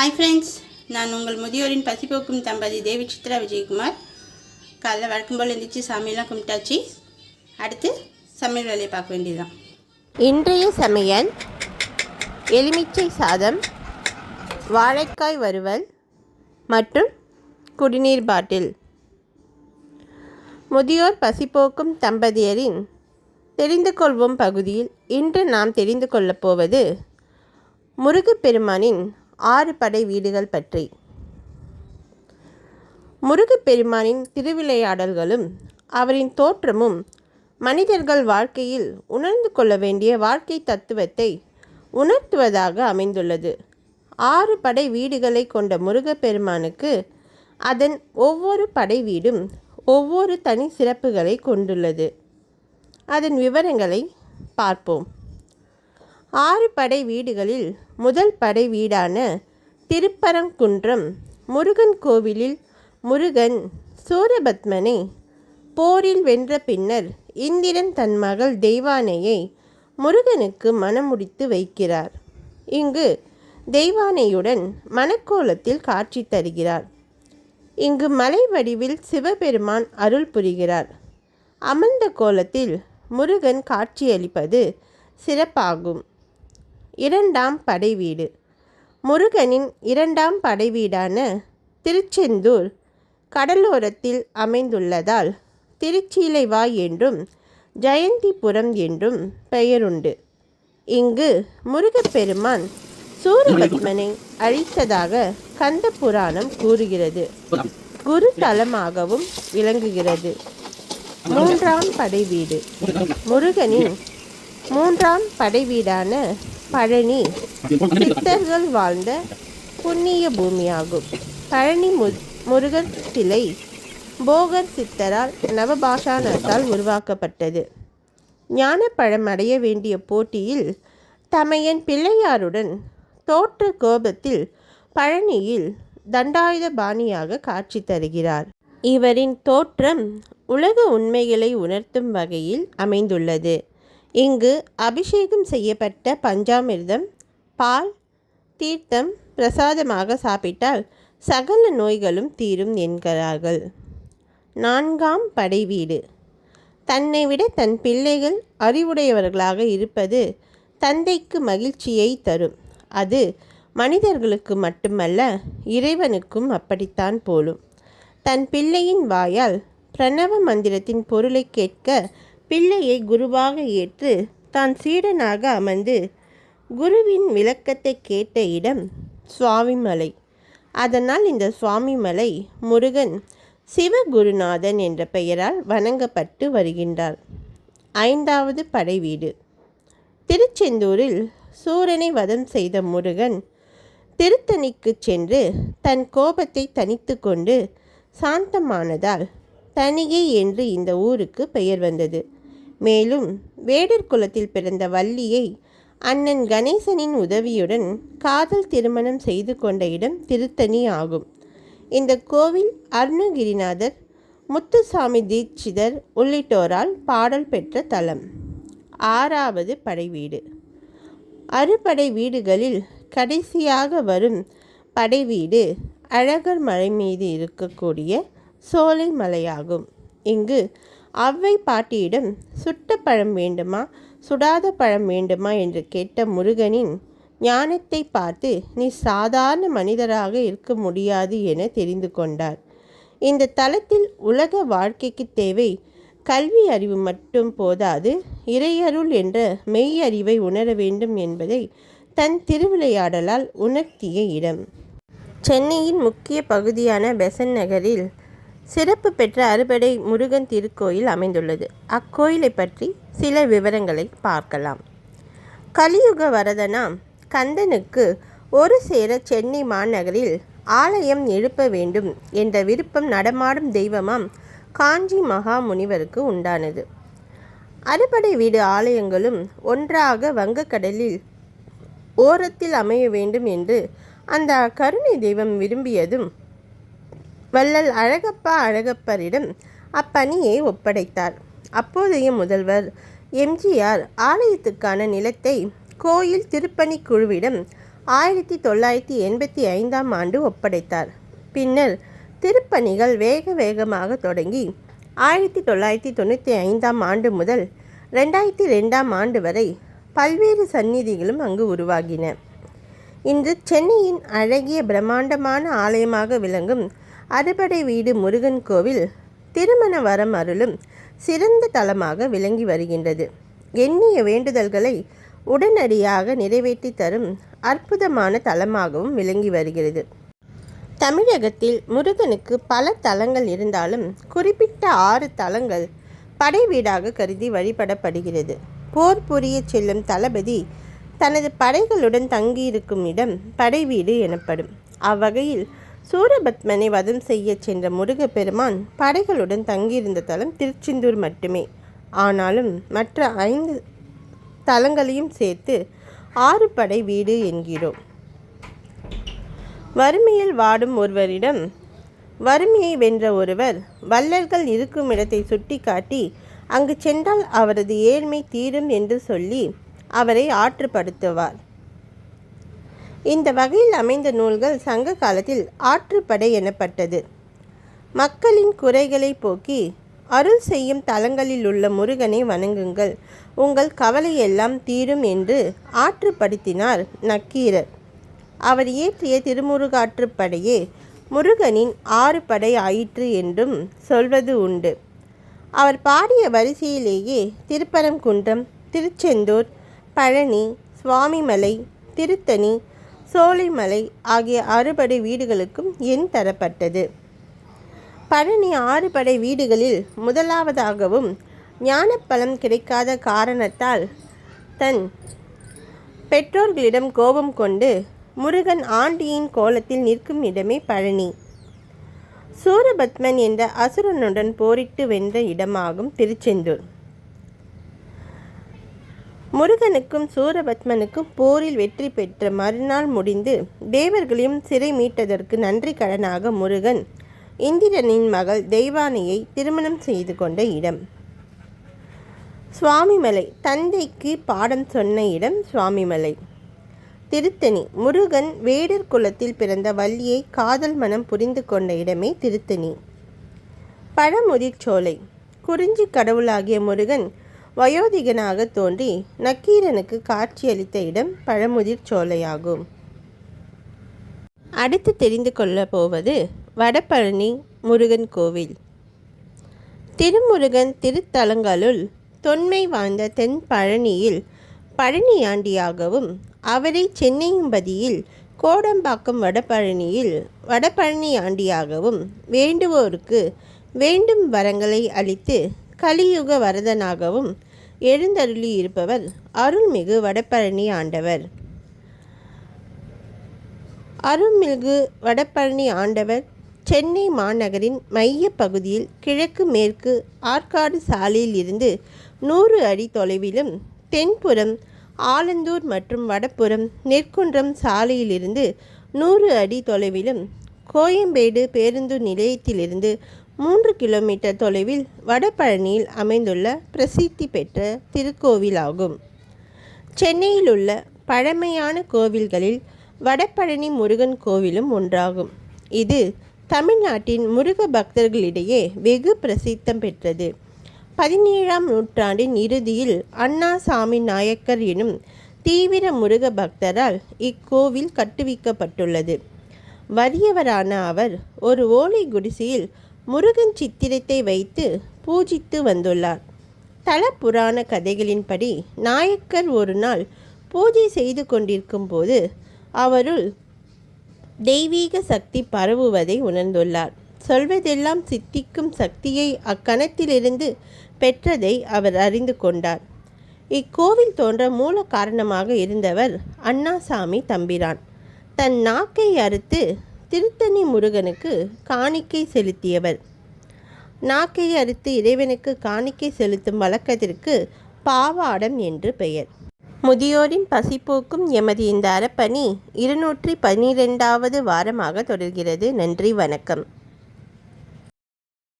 Hi friends நான் உங்கள் முதியோரின் பசிபோக்கும் தம்பதி தேவி சித்ரா விஜயகுமார். காலைல வழக்கம் போல் எழுந்திரிச்சு சாமியெல்லாம் கும்பிட்டாச்சு. அடுத்து சமையல் வேலையை பார்க்க வேண்டியதுதான். இன்றைய சமையல் எலுமிச்சை சாதம் வாழைக்காய் வறுவல் மற்றும் குடிநீர் பாட்டில். முதியோர் பசிபோக்கும் தம்பதியரின் தெரிந்து கொள்வோம் பகுதியில் இன்று நாம் தெரிந்து கொள்ளப் போவது முருகப்பெருமானின் ஆறு படை வீடுகள் பற்றி. முருகப்பெருமானின் திருவிளையாடல்களும் அவரின் தோற்றமும் மனிதர்கள் வாழ்க்கையில் உணர்ந்து கொள்ள வேண்டிய வாழ்க்கை தத்துவத்தை உணர்த்துவதாக அமைந்துள்ளது. ஆறு படை வீடுகளை கொண்ட முருகப்பெருமானுக்கு அதன் ஒவ்வொரு படை வீடும் ஒவ்வொரு தனி சிறப்புகளை கொண்டுள்ளது. அதன் விவரங்களை பார்ப்போம். ஆறு படை வீடுகளில் முதல் படை வீடான திருப்பரங்குன்றம் முருகன் கோவிலில் முருகன் சூரபத்மனை போரில் வென்ற பின்னர் இந்திரன் தன் மகள் தெய்வானையை முருகனுக்கு மணமுடித்து வைக்கிறார். இங்கு தெய்வானையுடன் மணக்கோலத்தில் காட்சி தருகிறார். இங்கு மலை வடிவில் சிவபெருமான் அருள் புரிகிறார். அமர்ந்த கோலத்தில் முருகன் காட்சியளிப்பது சிறப்பாகும். இரண்டாம் படை வீடு முருகனின் இரண்டாம் படை வீடான திருச்செந்தூர் கடலோரத்தில் அமைந்துள்ளதால் திருச்சீலைவா என்றும் ஜெயந்திபுரம் என்றும் பெயருண்டு. இங்கு முருகப்பெருமான் சூரபத்மனை அழித்ததாக கந்த புராணம் கூறுகிறது. குரு தலமாகவும் விளங்குகிறது. மூன்றாம் படை வீடு முருகனின் மூன்றாம் படை வீடான பழனி சித்தர்கள் வாழ்ந்த புண்ணிய பூமியாகும். பழனி மு முருகர் சிலை போகர் சித்தரால் நவபாஷானத்தால் உருவாக்கப்பட்டது. ஞானப்பழம் அடைய வேண்டிய போட்டியில் தமையன் பிள்ளையாருடன் தோற்ற கோபத்தில் பழனியில் தண்டாயுத பாணியாக காட்சி தருகிறார். இவரின் தோற்றம் உலக உண்மைகளை உணர்த்தும் வகையில் அமைந்துள்ளது. இங்கு அபிஷேகம் செய்யப்பட்ட பஞ்சாமிர்தம் பால் தீர்த்தம் பிரசாதமாக சாப்பிட்டால் சகல நோய்களும் தீரும் என்கிறார்கள். நான்காம் படை வீடு. தன்னை விட தன் பிள்ளைகள் அறிவுடையவர்களாக இருப்பது தந்தைக்கு மகிழ்ச்சியை தரும். அது மனிதர்களுக்கு மட்டுமல்ல இறைவனுக்கும் அப்படித்தான் போலும். தன் பிள்ளையின் வாயால் பிரணவ மந்திரத்தின் பொருளை கேட்க பிள்ளையை குருவாக ஏற்று தான் சீடனாக அமர்ந்து குருவின் விளக்கத்தை கேட்ட இடம் சுவாமிமலை. அதனால் இந்த சுவாமிமலை முருகன் சிவகுருநாதன் என்ற பெயரால் வணங்கப்பட்டு வருகின்றார். ஐந்தாவது படை வீடு. திருச்செந்தூரில் சூரனை வதம் செய்த முருகன் திருத்தணிக்கு சென்று தன் கோபத்தை தனித்து கொண்டு சாந்தமானதால் தனிகை என்று இந்த ஊருக்கு பெயர் வந்தது. மேலும் வேடர் குலத்தில் பிறந்த வள்ளியை அண்ணன் கணேசனின் உதவியுடன் காதல் திருமணம் செய்து கொண்ட இடம் திருத்தணி ஆகும். இந்த கோவில் அருணகிரிநாதர் முத்துசாமி தீட்சிதர் உள்ளிட்டோரால் பாடல் பெற்ற தலம். ஆறாவது படை வீடு. அறுபடை வீடுகளில் கடைசியாக வரும் படை வீடு அழகர் மலை மீது இருக்கக்கூடிய சோலை மலையாகும். இங்கு அவ்வை பாட்டியிடம் சுட்ட பழம் வேண்டுமா? சுடாத பழம் வேண்டுமா? என்று கேட்ட முருகனின் ஞானத்தை பார்த்து நீ சாதாரண மனிதராக இருக்க முடியாது என தெரிந்து கொண்டார். இந்த தளத்தில் உலக வாழ்க்கைக்கு தேவை கல்வி அறிவு மட்டும் போதாது இறையருள் என்ற மெய் அறிவை உணர வேண்டும் என்பதை தன் திருவிளையாடலால் உணர்த்திய இடம். சென்னையின் முக்கிய பகுதியான பெசன் நகரில் சிறப்பு பெற்ற அறுபடை முருகன் திருக்கோயில் அமைந்துள்ளது. அக்கோயிலை பற்றி சில விவரங்களை பார்க்கலாம். கலியுக வரதனாம் கந்தனுக்கு ஒரு சேர சென்னை மாநகரில் ஆலயம் எழுப்ப வேண்டும் என்ற விருப்பம் நடமாடும் தெய்வமாம் காஞ்சி மகா முனிவருக்கு உண்டானது. அறுபடை வீடு ஆலயங்களும் ஒன்றாக வங்கக்கடலில் ஓரத்தில் அமைய வேண்டும் என்று அந்த கருணை தெய்வம் விரும்பியதும் வள்ளல் அழகப்பா அழகப்பரிடம் அப்பணியை ஒப்படைத்தார். அப்போதைய முதல்வர் எம்ஜிஆர் ஆலயத்துக்கான நிலத்தை கோயில் திருப்பணி குழுவிடம் ஆயிரத்தி தொள்ளாயிரத்தி எண்பத்தி ஐந்தாம் ஆண்டு ஒப்படைத்தார். பின்னர் திருப்பணிகள் வேக வேகமாக தொடங்கி ஆயிரத்தி தொள்ளாயிரத்தி தொண்ணூற்றி ஐந்தாம் ஆண்டு முதல் ரெண்டாயிரத்தி ரெண்டாம் ஆண்டு வரை பல்வேறு சந்நிதிகளும் அங்கு உருவாகின. இன்று சென்னையின் அழகிய பிரம்மாண்டமான ஆலயமாக விளங்கும் அறுபடை வீடு முருகன் கோவில் திருமண வரம் அருளும் சிறந்த தலமாக விளங்கி வருகின்றது. எண்ணிய வேண்டுதல்களை உடனடியாக நிறைவேற்றி தரும் அற்புதமான தலமாகவும் விளங்கி வருகிறது. தமிழகத்தில் முருகனுக்கு பல தலங்கள் இருந்தாலும் குறிப்பிட்ட ஆறு தலங்கள் படை வீடாக கருதி வழிபடப்படுகிறது. போர் புரிய செல்லும் தளபதி தனது படைகளுடன் தங்கியிருக்கும் இடம் படை வீடு எனப்படும். அவ்வகையில் சூரபத்மனை வதம் செய்ய சென்ற முருகப்பெருமான் படைகளுடன் தங்கியிருந்த தலம் திருச்செந்தூர் மட்டுமே. ஆனாலும் மற்ற ஐந்து தலங்களையும் சேர்த்து ஆறு படை வீடு என்கிறோம். வறுமையில் வாடும் ஒருவரிடம் வறுமையை வென்ற ஒருவர் வள்ளல்கள் இருக்கும் இடத்தை சுட்டிக்காட்டி அங்கு சென்றால் அவரது ஏழ்மை தீரும் என்று சொல்லி அவரை ஆற்றுப்படுத்துவார். இந்த வகையில் அமைந்த நூல்கள் சங்க காலத்தில் ஆற்றுப்படை எனப்பட்டது. மக்களின் குறைகளை போக்கி அருள் செய்யும் தலங்களில் உள்ள முருகனை வணங்குங்கள். உங்கள் கவலையெல்லாம் தீரும் என்று ஆற்றுப்படுத்தினார் நக்கீரர். அவர் இயற்றிய திருமுருகாற்றுப்படையே முருகனின் ஆறு படை ஆயிற்று என்றும் சொல்வது உண்டு. அவர் பாடிய வரிசையிலேயே திருப்பரங்குன்றம் திருச்செந்தூர் பழனி சுவாமிமலை திருத்தணி சோலைமலை ஆகிய அறுபடை வீடுகளுக்கும் எண் தரப்பட்டது. பழனி ஆறுபடை வீடுகளில் முதலாவதாகவும் ஞானப்பலம் கிடைக்காத காரணத்தால் தன் பெற்றோர்களிடம் கோபம் கொண்டு முருகன் ஆண்டியின் கோலத்தில் நிற்கும் இடமே பழனி. சூரபத்மன் என்ற அசுரனுடன் போரிட்டு வென்ற இடமாகும் திருச்செந்தூர். முருகனுக்கும் சூரபத்மனுக்கும் போரில் வெற்றி பெற்ற மறுநாள் முடிந்து தேவர்களையும் சிறை மீட்டதற்கு நன்றி கடனாக முருகன் இந்திரனின் மகள் தெய்வானையை திருமணம் செய்து கொண்ட இடம். சுவாமிமலை. தந்தைக்கு பாடம் சொன்ன இடம் சுவாமிமலை. திருத்தணி. முருகன் வேடர் குலத்தில் பிறந்த வள்ளியை காதல் மனம் புரிந்து கொண்ட இடமே திருத்தணி. பழமுதிர்ச்சோலை. குறிஞ்சி கடவுளாகிய முருகன் வயோதிகனாக தோன்றி நக்கீரனுக்கு காட்சியளித்த இடம் பழமுதிர் சோலையாகும். அடுத்து தெரிந்து கொள்ள போவது வடபழனி முருகன் கோவில். திருமுருகன் திருத்தலங்களுள் தொன்மை வாய்ந்த தென் பழனியில் பழனியாண்டியாகவும் அவரை சென்னையும்பதியில் கோடம்பாக்கம் வடபழனியில் வடபழனியாண்டியாகவும் வேண்டுவோருக்கு வேண்டும் வரங்களை அளித்து கலியுக வரதனாகவும் எழுந்தருளி இருப்பவர் அருள்மிகு வடபழனி ஆண்டவர். அருள்மிகு வடபழனி ஆண்டவர் சென்னை மாநகரின் மைய பகுதியில் கிழக்கு மேற்கு ஆற்காடு சாலையில் இருந்து நூறு அடி தொலைவிலும் தென்புறம் ஆலந்தூர் மற்றும் வடப்புறம் நெற்குன்றம் சாலையிலிருந்து நூறு அடி தொலைவிலும் கோயம்பேடு பேருந்து நிலையத்திலிருந்து மூன்று கிலோமீட்டர் தொலைவில் வடபழனியில் அமைந்துள்ள பிரசித்தி பெற்ற திருக்கோவிலாகும். சென்னையில் உள்ள பழமையான கோவில்களில் வடபழனி முருகன் கோவிலும் ஒன்றாகும். இது தமிழ்நாட்டின் முருக பக்தர்களிடையே வெகு பிரசித்தம் பெற்றது. பதினேழாம் நூற்றாண்டின் இறுதியில் அண்ணாசாமி நாயக்கர் எனும் தீவிர முருக பக்தரால் இக்கோவில் கட்டுவிக்கப்பட்டுள்ளது. வறியவரான அவர் ஒரு ஓலை குடிசையில் முருகன் சித்திரத்தை வைத்து பூஜித்து வந்துள்ளார். தல புராண கதைகளின்படி நாயக்கர் ஒரு நாள் பூஜை செய்து கொண்டிருக்கும் போது அவருள் தெய்வீக சக்தி பரவுவதை உணர்ந்துள்ளார். சொல்வதெல்லாம் சித்திக்கும் சக்தியை அக்கணத்திலிருந்து பெற்றதை அவர் அறிந்து கொண்டார். இக்கோவில் தோன்ற மூல காரணமாக இருந்தவர் அண்ணாசாமி தம்பிரான் தன் நாக்கை அறுத்து திருத்தணி முருகனுக்கு காணிக்கை செலுத்தியவர். நாக்கை அறுத்து இறைவனுக்கு காணிக்கை செலுத்தும் வழக்கத்திற்கு பாவாடம் என்று பெயர். முதியோரின் பசிப்போக்கும் எமது இந்த அறப்பணி இருநூற்றி பன்னிரெண்டாவது வாரமாக தொடர்கிறது. நன்றி வணக்கம்.